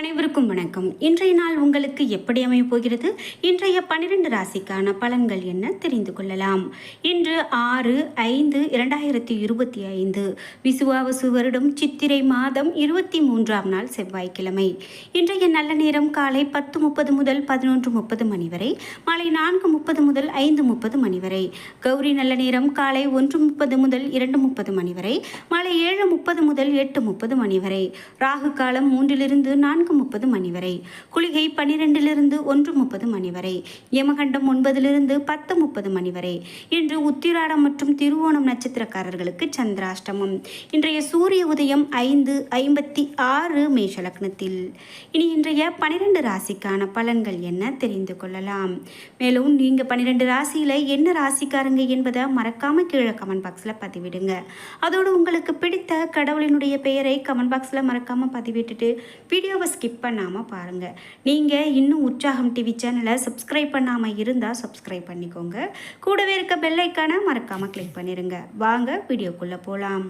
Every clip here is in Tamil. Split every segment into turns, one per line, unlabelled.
அனைவருக்கும் வணக்கம். இன்றைய நாள் உங்களுக்கு எப்படி அமையப் போகிறது? இன்றைய பனிரெண்டு ராசிக்கான பலன்கள் என்ன தெரிந்து கொள்ளலாம். இன்று ஆறு ஐந்து இரண்டாயிரத்தி இருபத்தி ஐந்து. விசுவாவசு வருடம் சித்திரை மாதம் இருபத்தி மூன்றாம் நாள் செவ்வாய்க்கிழமை. இன்றைய நல்ல நேரம் காலை பத்து முப்பது முதல் பதினொன்று முப்பது மணி வரை மாலை நான்கு முப்பது முதல் ஐந்து முப்பது மணி வரை கௌரி நல்ல நேரம் காலை ஒன்று முப்பது முதல் இரண்டு முப்பது மணி வரை மாலை ஏழு முப்பது முதல் எட்டு முப்பது மணி வரை. ராகு காலம் மூன்றிலிருந்து நான்கு முப்பது மணி வரை குளிகை பன்னிரெண்டிலிருந்து ஒன்று முப்பது மணி வரை யமகண்டம் ஒன்பதிலிருந்து பத்து முப்பது மணி வரை இன்று உத்திராடம் மற்றும் திருவோணம் நட்சத்திரக்காரர்களுக்கு சந்திராஷ்டமம். இன்றைய சூரிய உதயம் ஐந்து ஐம்பத்தி ஆறு மேஷ லக்னத்தில் இனி இன்றைய பனிரெண்டு ராசிக்கான பலன்கள் என்ன தெரிந்து கொள்ளலாம். மேலும் நீங்கள் பன்னிரெண்டு ராசியில் என்ன ராசிக்காரங்க என்பதை மறக்காம கீழே கமெண்ட் பாக்ஸில் பதிவிடுங்க. அதோடு உங்களுக்கு பிடித்த கடவுளினுடைய பெயரை கமெண்ட் பாக்ஸில் மறக்காமல் பதிவிட்டுட்டு வீடியோவை ஸ்கிப் பண்ணாமல் பாருங்கள் நீங்கள் இன்னும் உற்சாகம் டிவி சேனலை சப்ஸ்கிரைப் பண்ணாமல் இருந்தால் சப்ஸ்கிரைப் பண்ணிக்கோங்க. கூடவே இருக்க பெல்லைக்கான மறக்காமல் கிளிக் பண்ணிடுங்க வாங்க வீடியோக்குள்ளே போகலாம்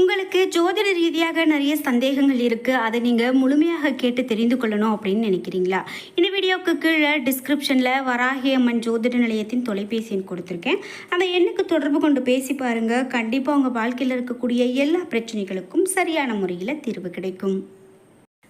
உங்களுக்கு ஜோதிட ரீதியாக நிறைய சந்தேகங்கள் இருக்குது அதை நீங்கள் முழுமையாக கேட்டு தெரிந்து கொள்ளணும் அப்படின்னு நினைக்கிறீங்களா? இந்த வீடியோவுக்கு கீழே டிஸ்கிரிப்ஷனில் வராகி அம்மன் ஜோதிட நிலையத்தின் தொலைபேசி எண் கொடுத்துருக்கேன். அந்த எண்ணுக்கு தொடர்பு கொண்டு பேசி பாருங்கள் கண்டிப்பாக உங்கள் வாழ்க்கையில் இருக்கக்கூடிய எல்லா பிரச்சனைகளுக்கும் சரியான முறையில் தீர்வு கிடைக்கும்.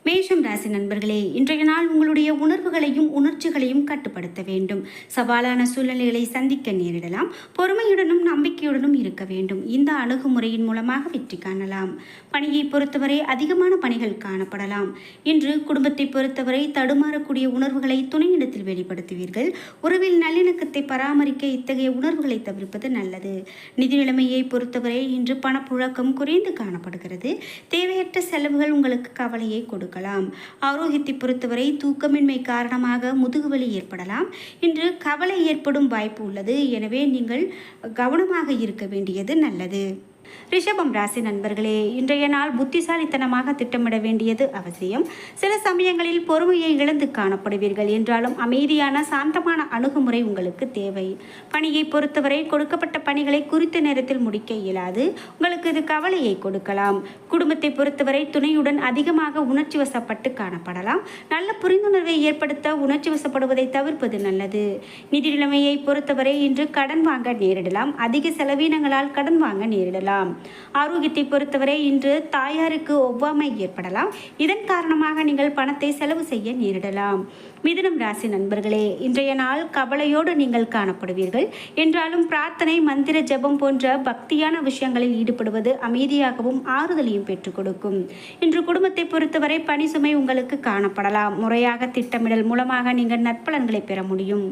மேஷம் ராசி நண்பர்களே இன்றைய நாள் உங்களுடைய உணர்வுகளையும் உணர்ச்சிகளையும் கட்டுப்படுத்த வேண்டும். சவாலான சூழ்நிலைகளை சந்திக்க நேரிடலாம். பொறுமையுடனும் நம்பிக்கையுடனும் இருக்க வேண்டும். இந்த அணுகுமுறையின் மூலமாக வெற்றி காணலாம். பணியை பொறுத்தவரை அதிகமான பணிகள் காணப்படலாம். இன்று குடும்பத்தை பொறுத்தவரை தடுமாறக்கூடிய உணர்வுகளை துணையிடத்தில் வெளிப்படுத்துவீர்கள். உறவில் நல்லிணக்கத்தை பராமரிக்க இத்தகைய உணர்வுகளை தவிர்ப்பது நல்லது. நிதி நிலைமையை பொறுத்தவரை இன்று பணப்புழக்கம் குறைந்து காணப்படுகிறது. தேவையற்ற செலவுகள் உங்களுக்கு கவலையை கொடுக்கலாம் ஆரோக்கியத்தை பொறுத்தவரை தூக்கமின்மை காரணமாக முதுகுவலி ஏற்படலாம். இன்று கவலை ஏற்படும் வாய்ப்பு உள்ளது. எனவே நீங்கள் கவனமாக இருக்க வேண்டியது நல்லது. ரிஷபம் ராசி நண்பர்களே இன்றைய நாள் புத்திசாலித்தனமாக திட்டமிட வேண்டியது அவசியம். சில சமயங்களில் பொறுமையை இழந்து காணப்படுவீர்கள். என்றாலும் அமைதியான சாந்தமான அணுகுமுறை உங்களுக்கு தேவை. பணியை பொறுத்தவரை கொடுக்கப்பட்ட பணிகளை குறித்த நேரத்தில் முடிக்க இயலாது. உங்களுக்கு இது கவலையை கொடுக்கலாம். குடும்பத்தை பொறுத்தவரை துணையுடன் அதிகமாக உணர்ச்சி வசப்பட்டு காணப்படலாம். நல்ல புரிந்துணர்வை ஏற்படுத்த உணர்ச்சி வசப்படுவதை தவிர்ப்பது நல்லது. நிதி நிலைமையை பொறுத்தவரை இன்று கடன் வாங்க நேரிடலாம். அதிக செலவீனங்களால் கடன் வாங்க நேரிடலாம். ஆரோக்கியத்தை பொறுத்தவரை இன்று தாயாருக்கு ஒவ்வாமை ஏற்படலாம். இதன் காரணமாக நீங்கள் பணத்தை செலவு செய்ய நேரிடலாம். மிதுனம் ராசி நண்பர்களே இன்றைய நாள் கவலையோடு நீங்கள் காணப்படுவீர்கள். என்றாலும் பிரார்த்தனை மந்திர ஜெபம் போன்ற பக்தியான விஷயங்களில் ஈடுபடுவது அமைதியாகவும் ஆறுதலையும் பெற்றுக் கொடுக்கும். இன்று குடும்பத்தை பொறுத்தவரை பணி சுமை உங்களுக்கு காணப்படலாம். முறையாக திட்டமிடல் மூலமாக நீங்கள் நற்பலன்களை பெற முடியும்.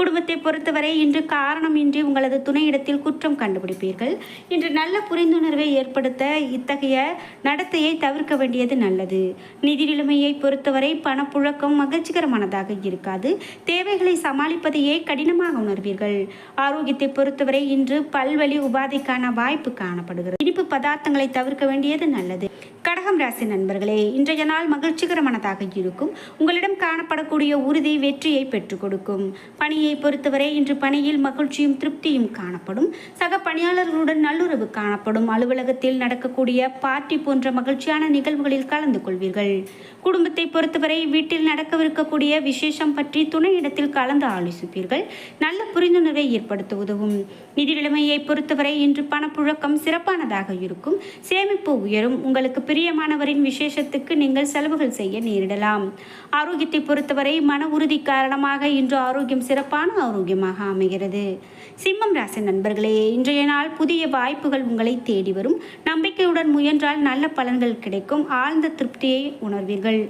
குடும்பத்தை பொறுத்தவரை இன்று காரணமின்றி உங்களது துணையிடத்தில் குற்றம் கண்டுபிடிப்பீர்கள். இன்று நல்ல புரிந்துணர்வை ஏற்படுத்த இத்தகைய நடத்தையை தவிர்க்க வேண்டியது நல்லது. நிதி நிலைமையை பொறுத்தவரை பணப்புழக்கம் மகிழ்ச்சிகரமானதாக இருக்காது. தேவைகளை சமாளிப்பதையே கடினமாக உணர்வீர்கள். ஆரோக்கியத்தை பொறுத்தவரை இன்று பல்வழி உபாதைக்கான வாய்ப்பு காணப்படுகிறது. இனிப்பு பதார்த்தங்களை தவிர்க்க வேண்டியது நல்லது. கடகம் ராசி நண்பர்களே இன்றைய நாள் மகிழ்ச்சிகரமானதாக இருக்கும். உங்களிடம் காணப்படக்கூடிய உறுதி வெற்றியை பெற்றுக் கொடுக்கும். பணியை பொறுத்தவரை இன்று பணியில் மகிழ்ச்சியும் திருப்தியும் காணப்படும். சக பணியாளர்களுடன் நல்லுறவு காணப்படும். அலுவலகத்தில் நடக்கக்கூடிய பார்ட்டி போன்ற மகிழ்ச்சியான நிகழ்வுகளில் கலந்து கொள்வீர்கள். குடும்பத்தை பொறுத்தவரை வீட்டில் நடக்கவிருக்கக்கூடிய விசேஷம் பற்றி துணையிடத்தில் கலந்து ஆலோசிப்பீர்கள். நல்ல புரிந்துணர்வை ஏற்படுத்த உதவும். நிதி நிலைமையை பொறுத்தவரை இன்று பணப்புழக்கம் சிறப்பானதாக இருக்கும். சேமிப்பு உயரும். உங்களுக்கு பிரியமானவரின் விசேஷத்துக்கு நீங்கள் செலவுகள் செய்ய நேரிடலாம். ஆரோக்கியத்தை பொறுத்தவரை மன உறுதி காரணமாக இன்று ஆரோக்கியம் சிறப்பான ஆரோக்கியமாக அமைகிறது. சிம்மம் ராசி நண்பர்களே இன்றைய நாள் புதிய வாய்ப்புகள் உங்களை தேடி வரும். நம்பிக்கையுடன் முயன்றால் நல்ல பலன்கள் கிடைக்கும். ஆழ்ந்த திருப்தியை உணர்வீர்கள்.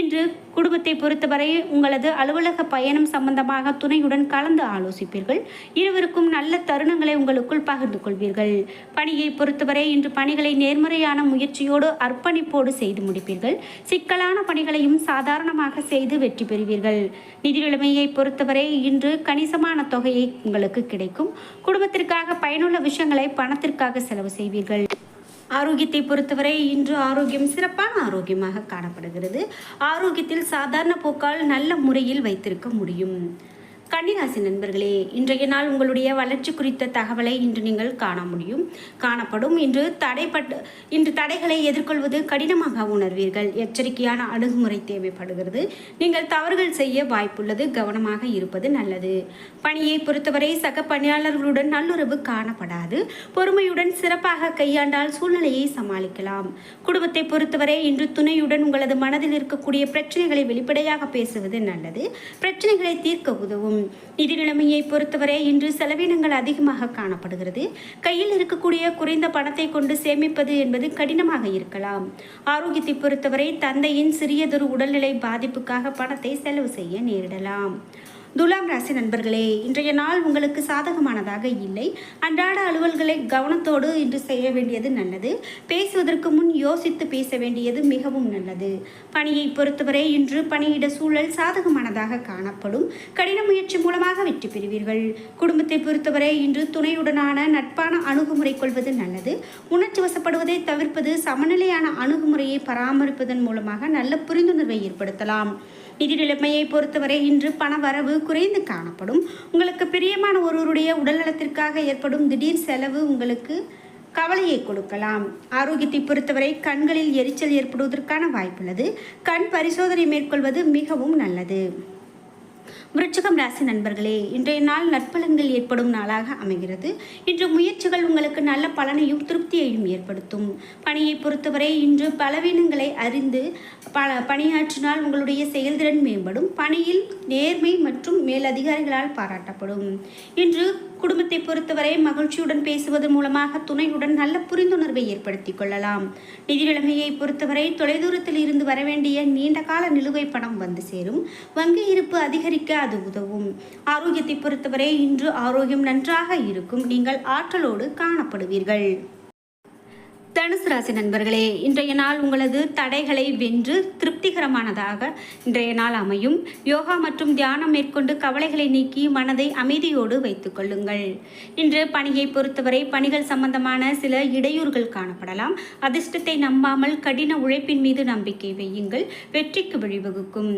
இன்று குடும்பத்தை பொறுத்தவரை உங்களது அலுவலக பயணம் சம்பந்தமாக துணையுடன் கலந்து ஆலோசிப்பீர்கள். இருவருக்கும் நல்ல தருணங்களை உங்களுக்குள் பகிர்ந்து கொள்வீர்கள். பணியை பொறுத்தவரை இன்று பணிகளை நேர்மறையான முயற்சியோடு அர்ப்பணிப்போடு செய்து முடிப்பீர்கள். சிக்கலான பணிகளையும் சாதாரணமாக செய்து வெற்றி பெறுவீர்கள். நிதி நிலைமையை பொறுத்தவரை இன்று கணிசமான தொகையை உங்களுக்கு கிடைக்கும். குடும்பத்திற்காக பயனுள்ள விஷயங்களை பணத்திற்காக செலவு செய்வீர்கள். ஆரோக்கியத்தை பொறுத்தவரை இன்று ஆரோக்கியம் சிறப்பான ஆரோக்கியமாக காணப்படுகிறது. ஆரோக்கியத்தில் சாதாரண போக்கால் நல்ல முறையில் வைத்திருக்க முடியும். கன்னிராசி நண்பர்களே இன்றைய நாள் உங்களுடைய வளர்ச்சி குறித்த தகவலை இன்று நீங்கள் காண முடியும். காணப்படும். இன்று தடைப்பட்டு இன்று தடைகளை எதிர்கொள்வது கடினமாக உணர்வீர்கள். எச்சரிக்கையான அணுகுமுறை தேவைப்படுகிறது. நீங்கள் தவறுகள் செய்ய வாய்ப்புள்ளது கவனமாக இருப்பது நல்லது. பணியை பொறுத்தவரை சக பணியாளர்களுடன் நல்லுறவு காணப்படாது. பொறுமையுடன் சிறப்பாக கையாண்டால் சூழ்நிலையை சமாளிக்கலாம். குடும்பத்தை பொறுத்தவரை இன்று துணையுடன் உங்களது மனதில் இருக்கக்கூடிய பிரச்சனைகளை வெளிப்படையாக பேசுவது நல்லது. பிரச்சனைகளை தீர்க்க உதவும். நிதி நிலைமையை பொறுத்தவரை இன்று செலவினங்கள் அதிகமாக காணப்படுகிறது. கையில் இருக்கக்கூடிய குறைந்த பணத்தை கொண்டு சேமிப்பது என்பது கடினமாக இருக்கலாம். ஆரோக்கியத்தை பொறுத்தவரை தந்தையின் சிறியதொரு உடல்நிலை பாதிப்புக்காக பணத்தை செலவு செய்ய நேரிடலாம். துலாம் ராசி நண்பர்களே இன்றைய நாள் உங்களுக்கு சாதகமானதாக இல்லை. அன்றாட அலுவல்களை கவனத்தோடு இன்று செய்ய வேண்டியது நல்லது. பேசுவதற்கு முன் யோசித்து பேச வேண்டியது மிகவும் நல்லது. பணியை பொறுத்தவரை இன்று பணியிட சூழல் சாதகமானதாக காணப்படும். கடின முயற்சி மூலமாக வெற்றி பெறுவீர்கள். குடும்பத்தை பொறுத்தவரை இன்று துணையுடனான நட்பான அணுகுமுறை கொள்வது நல்லது. உணர்ச்சி வசப்படுவதை தவிர்ப்பது சமநிலையான அணுகுமுறையை பராமரிப்பதன் மூலமாக நல்ல புரிந்துணர்வை ஏற்படுத்தலாம். நிதி நிலைமையை பொறுத்தவரை இன்று பண வரவு குறைந்து காணப்படும். உங்களுக்கு பிரியமான ஒருவருடைய உடல்நலத்திற்காக ஏற்படும் திடீர் செலவு உங்களுக்கு கவலையை கொடுக்கலாம். ஆரோக்கியத்தை பொறுத்தவரை கண்களில் எரிச்சல் ஏற்படுவதற்கான வாய்ப்புள்ளது. கண் பரிசோதனை மேற்கொள்வது மிகவும் நல்லது. விருச்சகம் ராசி நண்பர்களே இன்றைய நாள் நற்பலன்கள் ஏற்படும் நாளாக அமைகிறது. இன்று முயற்சிகள் உங்களுக்கு நல்ல பலனையும் திருப்தியையும் ஏற்படுத்தும். பணியை பொறுத்தவரை இன்று பலவீனங்களை அறிந்து பல பணியாற்றினால் உங்களுடைய செயல்திறன் மேம்படும். பணியில் நேர்மை மற்றும் மேலதிகாரிகளால் பாராட்டப்படும். இன்று குடும்பத்தை பொறுத்தவரை மகிழ்ச்சியுடன் பேசுவதன் மூலமாக துணையுடன் நல்ல புரிந்துணர்வை ஏற்படுத்திக் கொள்ளலாம். நிதி நிலைமையை பொறுத்தவரை தொலைதூரத்தில் இருந்து வரவேண்டிய நீண்ட கால நிலுவை பணம் வந்து சேரும். வங்கி இருப்பு அதிகரி அதிகரிக்க அது உதவும். ஆரோக்கியத்தை பொறுத்தவரை இன்று ஆரோக்கியம் நன்றாக இருக்கும். நீங்கள் ஆற்றலோடு காணப்படுவீர்கள். தனுசு ராசி நண்பர்களே இன்றைய நாள் உங்களது தடைகளை வென்று திருப்திகரமானதாக இன்றைய நாள் அமையும். யோகா மற்றும் தியானம் மேற்கொண்டு கவலைகளை நீக்கி மனதை அமைதியோடு வைத்துக் கொள்ளுங்கள். இன்று பணியை பொறுத்தவரை பணிகள் சம்பந்தமான சில இடையூறுகள் காணப்படலாம். அதிர்ஷ்டத்தை நம்பாமல் கடின உழைப்பின் மீது நம்பிக்கை வையுங்கள். வெற்றிக்கு வழிவகுக்கும்.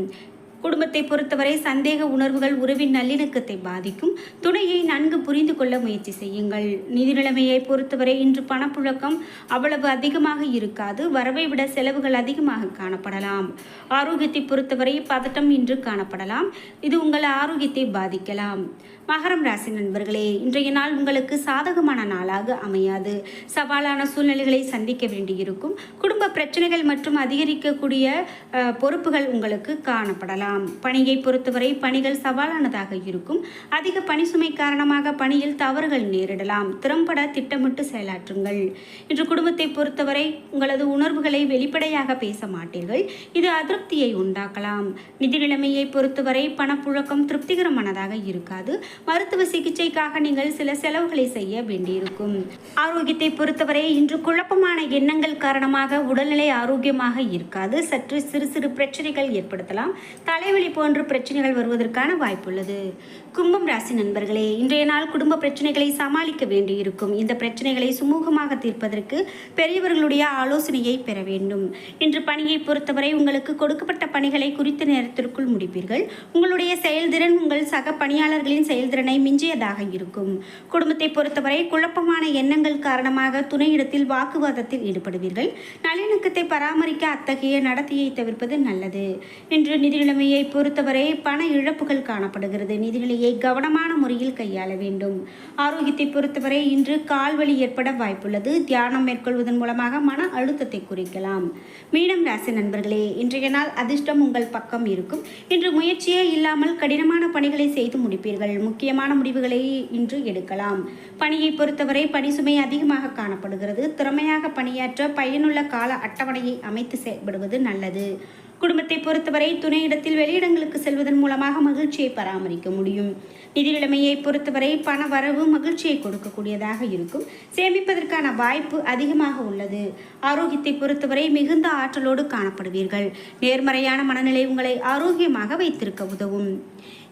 குடும்பத்தை பொறுத்தவரை சந்தேக உணர்வுகள் உறவின் நல்லிணக்கத்தை பாதிக்கும். துணையை நன்கு புரிந்து கொள்ள முயற்சி செய்யுங்கள். நிதி நிலைமையை பொறுத்தவரை இன்று பணப்புழக்கம் அவ்வளவு அதிகமாக இருக்காது. வரவை விட செலவுகள் அதிகமாக காணப்படலாம். ஆரோக்கியத்தை பொறுத்தவரை பதட்டம் இன்று காணப்படலாம். இது உங்கள் ஆரோக்கியத்தை பாதிக்கலாம். மகரம் ராசி நண்பர்களே இன்றைய நாள் உங்களுக்கு சாதகமான நாளாக அமையாது. சவாலான சூழ்நிலைகளை சந்திக்க வேண்டியிருக்கும். குடும்ப பிரச்சனைகள் மற்றும் அதிகரிக்கக்கூடிய பொறுப்புகள் உங்களுக்கு காணப்படலாம். பணியை பொறுத்தவரை பணிகள் சவாலானதாக இருக்கும். அதிக பணி சுமை காரணமாக பணியில் தவறுகள் நேரிடலாம். திறம்பட திட்டமிட்டு செயலாற்றுங்கள். இன்று குடும்பத்தை பொறுத்தவரை உங்களது உணர்வுகளை வெளிப்படையாக பேச மாட்டீர்கள். இது அதிருப்தியை உண்டாக்கலாம். நிதி நிலைமையை பொறுத்தவரை பணப்புழக்கம் திருப்திகரமானதாக இருக்காது. மருத்துவ சிகிச்சைக்காக நீங்கள் சில செலவுகளை செய்ய வேண்டியிருக்கும். ஆரோக்கியத்தை பொறுத்தவரை இன்று குழப்பமான எண்ணங்கள் காரணமாக உடல்நிலை ஆரோக்கியமாக இருக்காது. சற்று சிறு சிறு பிரச்சனைகள் ஏற்படுத்தலாம். தலைவலி போன்ற பிரச்சனைகள் வருவதற்கான வாய்ப்புள்ளது. கும்பம் ராசி நண்பர்களே இன்றைய நாள் குடும்ப பிரச்சனைகளை சமாளிக்க வேண்டியிருக்கும். இந்த பிரச்சனைகளை சுமூகமாக தீர்ப்பதற்கு பெரியவர்களுடைய ஆலோசனையை பெற வேண்டும். இன்று பணியை பொறுத்தவரை உங்களுக்கு கொடுக்கப்பட்ட பணிகளை குறித்த நேரத்திற்குள் முடிப்பீர்கள். உங்களுடைய செயல்திறன் உங்கள் சக பணியாளர்களின் செயல்திறனை மிஞ்சியதாக இருக்கும். குடும்பத்தை பொறுத்தவரை குழப்பமான எண்ணங்கள் காரணமாக துணையிடத்தில் வாக்குவாதத்தில் ஈடுபடுவீர்கள். நல்லிணக்கத்தை பராமரிக்க அத்தகைய நடத்தையை தவிர்ப்பது நல்லது. இன்று நிதி நிலைமை கல்வியை பொறுத்தவரை பண இழப்புகள் காணப்படுகிறது. நிதிநிலையை கவனமான முறையில் கையாள வேண்டும். ஆரோக்கியத்தை பொறுத்தவரை இன்று கால்வழி ஏற்பட வாய்ப்புள்ளது. தியானம் மேற்கொள்வதன் மூலமாக மன அழுத்தத்தை குறிக்கலாம். மீனம் ராசி நண்பர்களே இன்றைய நாள் அதிர்ஷ்டம் உங்கள் பக்கம் இருக்கும். இன்று முயற்சியே இல்லாமல் கடினமான பணிகளை செய்து முடிப்பீர்கள். முக்கியமான முடிவுகளை இன்று எடுக்கலாம். பணியை பொறுத்தவரை பணி சுமை அதிகமாக காணப்படுகிறது. திறமையாக பணியாற்ற பயனுள்ள கால அட்டவணையை அமைத்து செயல்படுவது நல்லது. குடும்பத்தை பொறுத்தவரை துணையிடத்தில் வெளியிடங்களுக்கு செல்வதன் மூலமாக மகிழ்ச்சியை பராமரிக்க முடியும். நிதி நிலைமையை பொறுத்தவரை பண வரவு மகிழ்ச்சியை கொடுக்கக்கூடியதாக இருக்கும். சேமிப்பதற்கான வாய்ப்பு அதிகமாக உள்ளது. ஆரோக்கியத்தை பொறுத்தவரை மிகுந்த ஆற்றலோடு காணப்படுவீர்கள். நேர்மறையான மனநிலை உங்களை ஆரோக்கியமாக வைத்திருக்க உதவும்.